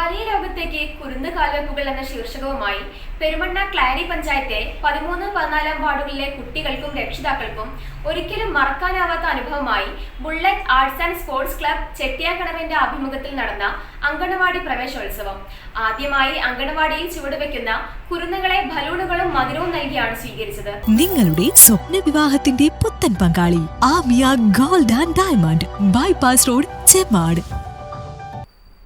വലിയ ലോകത്തേക്ക് കുരുന്ന് കാൽവെപ്പുകൾ എന്ന ശീർഷകവുമായി പെരുമണ്ണ ക്ലാരി പഞ്ചായത്തെ പതിമൂന്ന് പതിനാലാം വാർഡുകളിലെ കുട്ടികൾക്കും രക്ഷിതാക്കൾക്കും ഒരിക്കലും മറക്കാനാവാത്ത അനുഭവമായി bullet arts and sports club ചെട്ടിയാക്കടവിന്റെ ആഭിമുഖ്യത്തിൽ നടന്ന അങ്കണവാടി പ്രവേശോത്സവം. ആദ്യമായി അങ്കണവാടിയിൽ ചുവടുവെക്കുന്ന കുരുന്നുകളെ ബലൂണുകളും മധുരവും നൽകിയാണ് സ്വീകരിച്ചത്. നിങ്ങളുടെ സ്വപ്ന വിവാഹത്തിന്റെ പുത്തൻ പങ്കാളി Amiya gold and diamond. Bypass road Chemmad.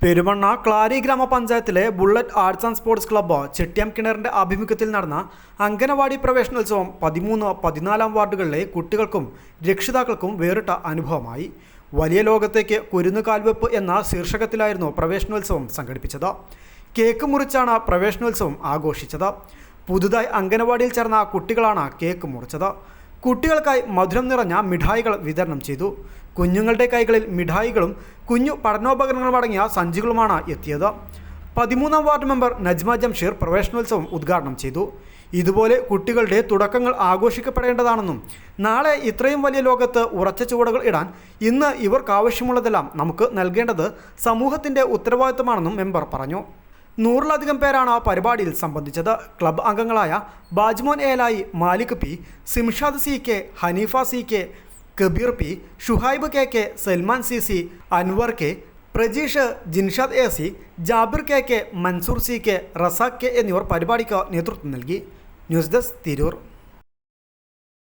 Perumanna Klari ഗ്രാമപഞ്ചായത്തിലെ bullet arts and sports club Chettiyam കിണറിന്റെ ആഭിമുഖ്യത്തിൽ നടന്ന അംഗനവാടി പ്രവേശനോത്സവം പതിമൂന്ന് പതിനാലാം വാർഡുകളിലെ കുട്ടികൾക്കും രക്ഷിതാക്കൾക്കും വേറിട്ട അനുഭവമായി. വലിയ ലോകത്തേക്ക് കുരുന്നു കാൽവെപ്പ് എന്ന ശീർഷകത്തിലായിരുന്നു പ്രവേശനോത്സവം സംഘടിപ്പിച്ചത്. കേക്ക് മുറിച്ചാണ് പ്രവേശനോത്സവം ആഘോഷിച്ചത്. പുതുതായി അംഗനവാടിയിൽ ചേർന്ന കുട്ടികളാണ് കേക്ക് മുറിച്ചത്. കുട്ടികൾക്കായി മധുരം നിറഞ്ഞ മിഠായികൾ വിതരണം ചെയ്തു. കുഞ്ഞുങ്ങളുടെ കൈകളിൽ മിഠായികളും കുഞ്ഞു പഠനോപകരണങ്ങളും അടങ്ങിയ സഞ്ചികളുമാണ് എത്തിയത്. പതിമൂന്നാം വാർഡ് മെമ്പർ നജ്മ ജംഷീർ പ്രവേശനോത്സവം ഉദ്ഘാടനം ചെയ്തു. ഇതുപോലെ കുട്ടികളുടെ തുടക്കങ്ങൾ ആഘോഷിക്കപ്പെടേണ്ടതാണെന്നും നാളെ ഇത്രയും വലിയ ലോകത്ത് ഉറച്ച ചുവടുകൾ ഇടാൻ ഇന്ന് ഇവർക്കാവശ്യമുള്ളതെല്ലാം നമുക്ക് നൽകേണ്ടത് സമൂഹത്തിന്റെ ഉത്തരവാദിത്തമാണെന്നും മെമ്പർ പറഞ്ഞു. നൂറിലധികം പേരാണ് ആ പരിപാടിയിൽ സംബന്ധിച്ചത്. ക്ലബ് അംഗങ്ങളായ Bajmon Elayi Malik P Simshad C K Haneefa C K Kabeer P Shuhaib K K Salman C C Anwar K Prajeesh Jinshad A C Jabir K K Mansoor C K Razak K എന്നിവർ പരിപാടിക്ക് നേതൃത്വം നൽകി. News desk Tirur.